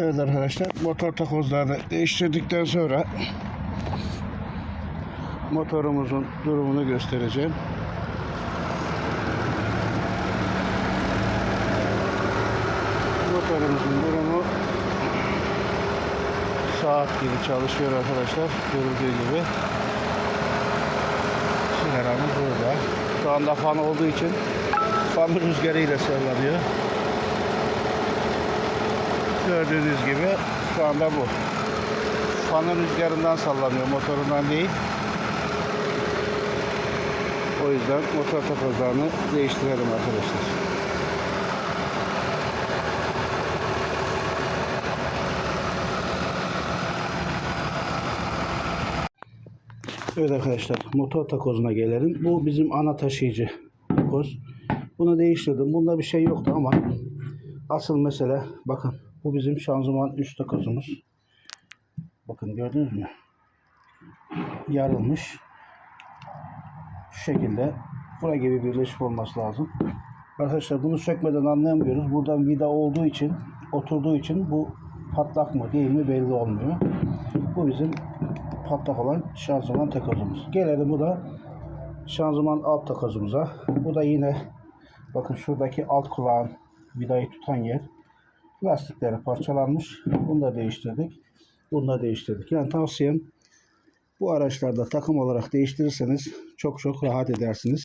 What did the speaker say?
Evet arkadaşlar motor takozlarını değiştirdikten sonra motorumuzun durumunu göstereceğim. Motorumuzun durumu saat gibi çalışıyor arkadaşlar. Görüldüğü gibi. Sigaramız burada. Şu anda fan olduğu için fan rüzgarıyla sallanıyor. Gördüğünüz gibi şu anda bu. Fanın rüzgarından sallanıyor, motorundan değil. O yüzden motor takozlarını değiştirelim arkadaşlar. Evet arkadaşlar motor takozuna gelelim. Bu bizim ana taşıyıcı takoz. Bunu değiştirdim. Bunda bir şey yoktu ama asıl mesele bakın bu bizim şanzıman üst takozumuz. Bakın gördünüz mü? Yarılmış. Şu şekilde bura gibi birleşik olması lazım. Arkadaşlar bunu sökmeden anlayamıyoruz. Buradan vida olduğu için, oturduğu için bu patlak mı değil mi belli olmuyor. Bu bizim patlak olan şanzıman takozumuz. Gelelim bu da şanzıman alt takozumuza. Bu da yine bakın şuradaki alt kulağın vidayı tutan yer. Lastikleri parçalanmış. Bunu da değiştirdik. Bunu da değiştirdik. Yani tavsiyem bu araçlarda takım olarak değiştirirseniz çok çok rahat edersiniz.